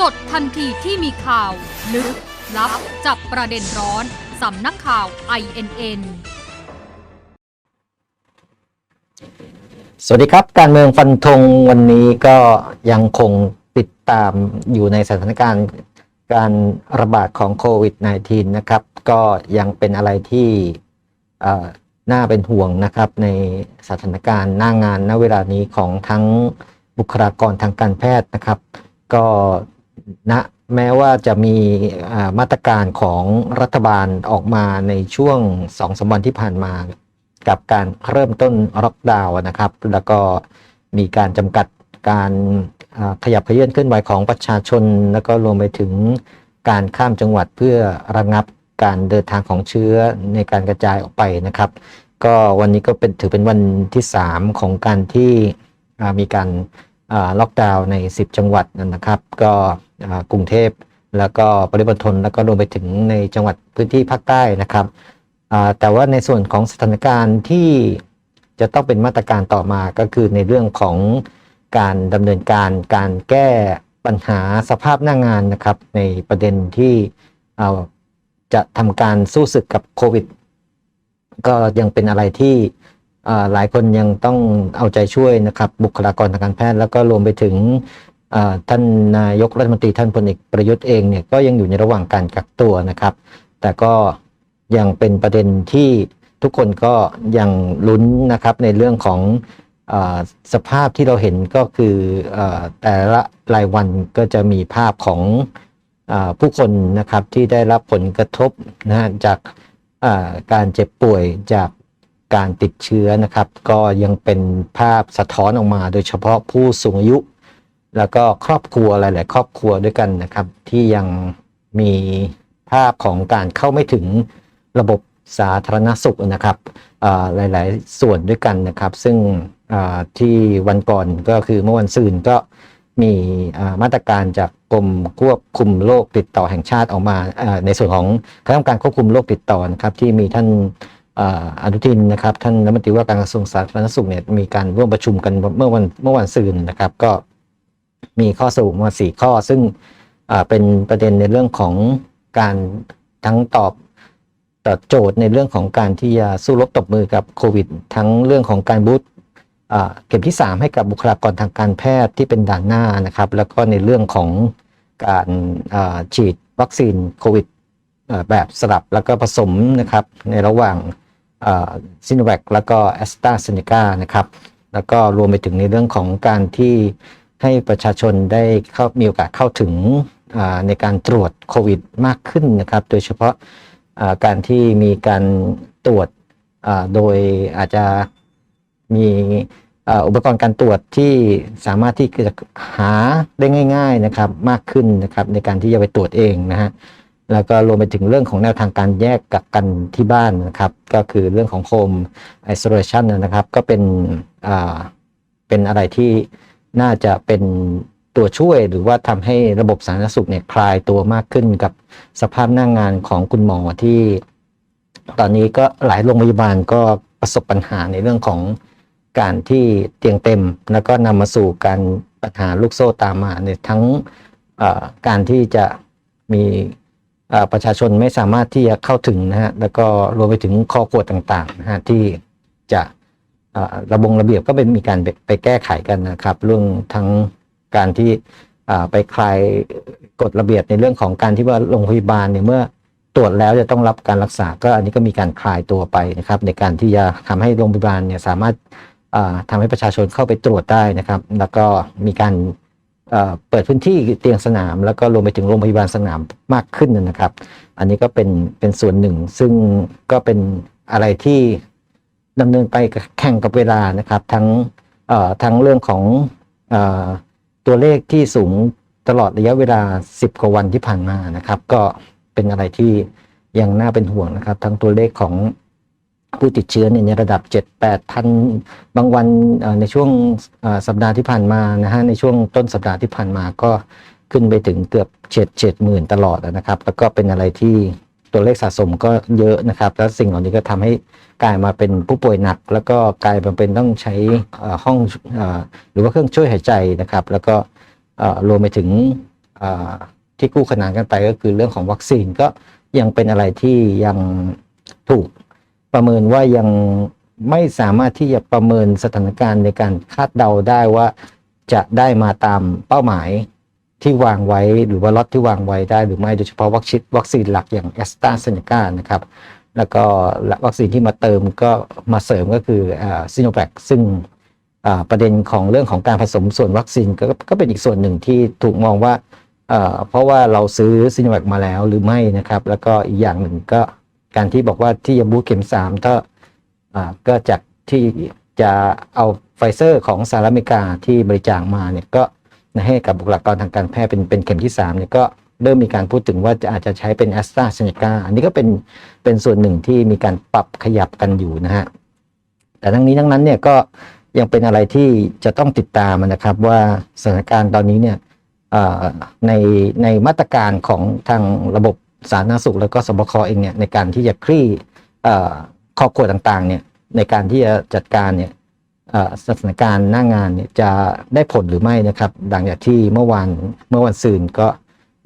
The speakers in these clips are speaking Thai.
สดทันทีที่มีข่าว ลึก ลับ จับประเด็นร้อน สำนักข่าว INN สวัสดีครับ การเมืองฟันธงวันนี้ก็ยังคงติดตามอยู่ในสถานการณ์การระบาดของโควิด -19 นะครับ ก็ยังเป็นอะไรที่น่าเป็นห่วงนะครับ ในสถานการณ์หน้างานณเวลานี้ของทั้งบุคลากรทางการแพทย์นะครับ ก็ ณแม้ว่าจะมีมาตรการของรัฐบาลออกมาในช่วงสองสามวันที่ผ่านมา กับการเริ่มต้นล็อกดาวน์นะครับ แล้วก็มีการจำกัดการขยับเขยื่อนเคลื่อนไหวของประชาชน แล้วก็รวมไปถึงการข้ามจังหวัดเพื่อระงับการเดินทางของเชื้อในการกระจายออกไปนะครับ ก็วันนี้ก็เป็นถือเป็นวันที่ 3 ของการที่มีการล็อกดาวน์ใน 10 จังหวัดนะครับ ก็ กรุงเทพแล้วก็ปริมณฑลแล้วก็รวมไปถึงในจังหวัดพื้นที่ภาคใต้นะครับแต่ว่าในส่วนของสถานการณ์ที่จะต้องเป็นมาตรการต่อมาก็คือในเรื่องของการดำเนินการการแก้ปัญหาสภาพหน้างานนะครับ ในประเด็นที่จะทำการสู้ศึกกับโควิด ก็ยังเป็นอะไรที่หลายคนยังต้องเอาใจช่วยนะครับ บุคลากรทางการแพทย์แล้วก็รวมไปถึง ท่านนายกรัฐมนตรีท่านพลเอกประยุทธ์เองเนี่ยก็ยังอยู่ในระหว่างการกักตัวนะครับ แต่ก็ยังเป็นประเด็นที่ทุกคนก็ยังลุ้นนะครับในเรื่องของอสภาพที่เราเห็นก็คืออแต่ละรายวันก็จะมีภาพของอผู้คนนะครับที่ได้รับผลกระทบนะจากการเจ็บป่วยจากการติดเชื้อนะครับ ก็ยังเป็นภาพสะท้อนออกมา โดยเฉพาะผู้สูงอายุ แล้วก็ครอบครัวหลาย ๆ ครอบครัวด้วยกันนะครับ ที่ยังมีภาพของการเข้าไม่ถึงระบบสาธารณสุขนะครับอ่าหลาย ๆ ส่วนด้วยกันนะครับ ซึ่งที่วันก่อนก็คือเมื่อวันซืนก็มีมาตรการจากกรมควบคุมโรคติดต่อแห่งชาติออกมาในส่วนของคณะกรรมการควบคุมโรคติดต่อนะครับที่มีท่านอ่าอนุทินนะครับท่านรัฐมนตรีว่าการกระทรวงสาธารณสุขเนี่ยมีการร่วมประชุมกันเมื่อวันเมื่อวันซืนนะครับ ก็ มีข้อสรุปมาสี่ข้อ ซึ่งเป็นประเด็นในเรื่องของการทั้งตอบตอบโจทย์ในเรื่องของการที่จะสู้รบตบมือกับโควิด ทั้งเรื่องของการบูตเข็มที่ 3 ให้กับบุคลากรทางการแพทย์ที่เป็นด่านหน้านะครับ แล้วก็ในเรื่องของการฉีดวัคซีนโควิดแบบสลับแล้วก็ผสมนะครับในระหว่างซิโนแวคแล้วก็แอสตราเซเนกานะครับ แล้วก็รวมไปถึงในเรื่องของการที่ ให้ประชาชนได้เข้ามีโอกาสเข้าถึงในการตรวจโควิดมากขึ้นนะครับ โดยเฉพาะการที่มีการตรวจโดยอาจจะมีอุปกรณ์การตรวจที่สามารถที่จะหาได้ง่าย ๆนะครับมากขึ้นนะครับในการที่จะไปตรวจเองนะฮะแล้วก็รวมไปถึงเรื่องของแนวทางการแยกกักกันที่บ้านนะครับ ก็คือเรื่องของ home isolation นะครับ ก็เป็นเป็นอะไรที่ น่าจะเป็นตัวช่วยหรือว่าทำให้ระบบสาธารณสุขเนี่ยคลายตัวมากขึ้นกับสภาพหน้างงานของคุณหมอที่ ตอนนี้ก็หลายโรงพยาบาลก็ประสบปัญหาในเรื่องของการที่เตียงเต็ม แล้วก็นำมาสู่การปัญหาลูกโซ่ตามมาในยทั้งการที่จะมีประชาชนไม่สามารถที่จะเข้าถึงนะฮะแล้วก็รวมไปถึงข้อกฎต่างๆนะฮะที่จะ ระบงระเบียบก็เป็นมีการไปแก้ไขกันนะครับ เรื่องทั้งการที่ไปคลายกฎระเบียบในเรื่องของการที่ว่าโรงพยาบาลเนี่ยเมื่อตรวจแล้วจะต้องรับการรักษา ก็อันนี้ก็มีการคลายตัวไปนะครับ ในการที่จะทำให้โรงพยาบาลเนี่ยสามารถอ่าทำให้ประชาชนเข้าไปตรวจได้นะครับ แล้วก็มีการเปิดพื้นที่เตียงสนาม แล้วก็รวมไปถึงโรงพยาบาลสนามมากขึ้นนะครับ อันนี้ก็เป็นเป็นส่วนหนึ่ง ซึ่งก็เป็นอะไรที่ ดำเนินไปแข่งกับเวลานะครับทั้งเอ่อทั้งเรื่องของเอ่อตัวเลขที่สูงตลอดระยะเวลา 10กว่าวันที่ผ่านมานะครับ ก็เป็นอะไรที่ยังน่าเป็นห่วงนะครับ ทั้งตัวเลขของผู้ติดเชื้อเนี่ยในระดับ 7 8พันบางวันในช่วงสัปดาห์ที่ผ่านมานะฮะในช่วงต้นสัปดาห์ที่ผ่านมาก็ขึ้นไปถึงเกือบเจ็ดเจ็ดหมื่นตลอดนะครับ แล้วก็เป็นอะไรที่ ตัวเลขสะสมก็เยอะนะครับ แล้วสิ่งเหล่านี้ก็ทำให้กลายมาเป็นผู้ป่วยหนัก แล้วก็กลายมาเป็นต้องใช้ห้องอหรือว่าเครื่องช่วยหายใจนะครับ แล้วก็รวมไปถึงที่คู่ขนานกันไปก็คือเรื่องของวัคซีนก็ยังเป็นอะไรที่ยังถูกประเมินว่ายังไม่สามารถที่จะประเมินสถานการณ์ในการคาดเดาได้ว่าจะได้มาตามเป้าหมาย ที่วางไว้หรือว่าล็อตที่วางไว้ได้หรือไม่โดยเฉพาะวัคซีนวัคซีนหลักอย่างแอสตราเซเนกานะครับแล้วก็วัคซีนที่มาเติมก็มาเสริมก็คือซีโนแวคซึ่งประเด็นของเรื่องของการผสมส่วนวัคซีนก็ก็เป็นอีกส่วนหนึ่งที่ถูกมองว่าเพราะว่าเราซื้อซีโนแวคมาแล้วหรือไม่นะครับ แล้วก็อีกอย่างหนึ่งก็การที่บอกว่าที่จะบูสเข็มสามก็ก็จากที่จะเอาไฟเซอร์ของสหรัฐอเมริกาที่บริจาคมาเนี่ยก็ ให้กับบุคลากรทางการแพทย์เป็นเป็นเข็มที่3เนี่ยก็เริ่มมีการพูดถึงว่าจะอาจจะใช้เป็นแอสตราเซเนกาอันนี้ก็เป็นเป็นส่วนหนึ่งที่มีการปรับขยับกันอยู่นะฮะแต่ทั้งนี้ทั้งนั้นเนี่ยก็ยังเป็นอะไรที่จะต้องติดตามนะครับว่าสถานการณ์ตอนนี้เนี่ยในในมาตรการของทางระบบสาธารณสุข แล้วก็สบคเองเนี่ยในการที่จะคลี่เอ่อครอบครัวต่างๆเนี่ยในการที่จะจัดการเนี่ย สถานการณ์หน้างานเนี่ยจะได้ผลหรือไม่นะครับดังจากที่เมื่อวานเมื่อวันซืนก็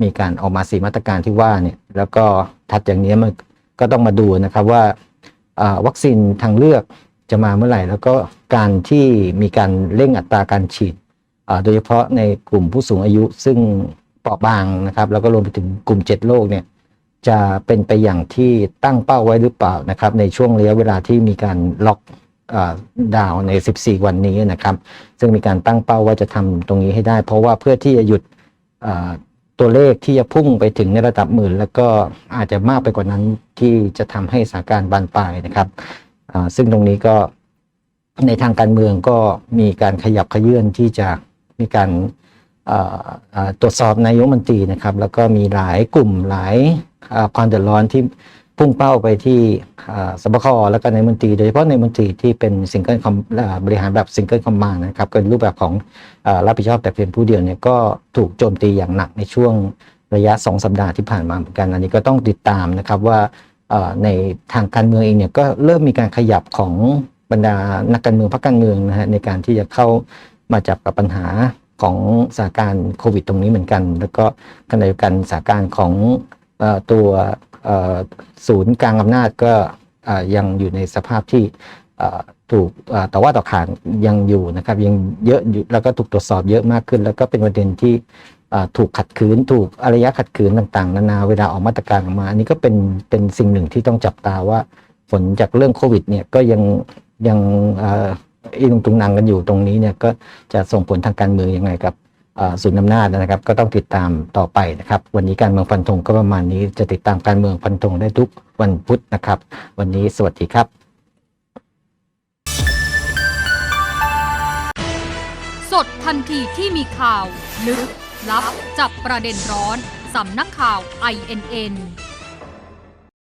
มีการออกมาสีมาตรการที่ว่าเนี่ยแล้วก็ถัดจากนี้มันก็ต้องมาดูนะครับว่าวัคซีนทางเลือกจะมาเมื่อไหร่ แล้วก็การที่มีการเร่งอัตราการฉีดโดยเฉพาะในกลุ่มผู้สูงอายุซึ่งเปราะบางนะครับ แล้วก็รวมไปถึงกลุ่ม 7 โรคเนี่ยจะเป็นไปอย่างที่ตั้งเป้าไว้หรือเปล่านะครับ ในช่วงระยะเวลาที่มีการล็อก ดาวใน 14 วันนี้นะครับ ซึ่งมีการตั้งเป้าว่าจะทำตรงนี้ให้ได้ เพราะว่าเพื่อที่จะหยุดตัวเลขที่จะพุ่งไปถึงในระดับหมื่น แล้วก็อาจจะมากไปกว่านั้นที่จะทำให้สถานการณ์บานปลายนะครับ ซึ่งตรงนี้ก็ในทางการเมืองก็มีการขยับขยื่นที่จะมีการตรวจสอบนายกมนตรีนะครับ แล้วก็มีหลายกลุ่มหลายความเดือดร้อนที่ พุ่งเป้าไปที่สบคแล้วก็ในมนตรีโดยเฉพาะในมนตรีที่เป็นซิงเกิลคอมบริหารแบบซิงเกิลคอมมานนะครับเป็นรูปแบบของรับผิดชอบแต่เพียงผู้เดียวเนี่ยก็ถูกโจมตีอย่างหนักในช่วงระยะ 2 สัปดาห์ที่ผ่านมาเหมือนกันอันนี้ก็ต้องติดตามนะครับว่าในทางการเมืองเองเนี่ยก็เริ่มมีการขยับของบรรดานักการเมืองพรรคการเมืองนะฮะในการที่จะเข้ามาจับกับปัญหาของสถานการณ์โควิดตรงนี้เหมือนกัน แล้วก็ขณะเดียวกันสถานการณ์ของตัว ศูนย์กลางอำนาจก็ยังอยู่ในสภาพที่ถูกเอ่อต่ว่าต่อขานยังอยู่นะครับยังเยอะอยู่แล้วก็ถูกตรวจสอบเยอะมากขึ้น แล้วก็เป็นประเด็นที่ถูกขัดขืน ถูกอารยะขัดขืนต่าง ๆ นานาเวลาออกมาตรการออกมาอันนี้ก็เป็นเป็นสิ่งหนึ่งที่ต้องจับตาว่าผลจากเรื่องโควิดเนี่ยก็ยังยังเอ่ออีลุงตุงนังกันอยู่ตรงนี้เนี่ยก็จะส่งผลทางการเมืองยังไงกับ ศูนย์อำนาจนะครับ ก็ต้องติดตามต่อไปนะครับ วันนี้การเมืองฟันธงก็ประมาณนี้จะติดตามการเมืองฟันธงได้ทุกวันพุธนะครับ วันนี้สวัสดีครับ สดทันทีที่มีข่าว ลึก ลับจับประเด็นร้อนสำนักข่าว INN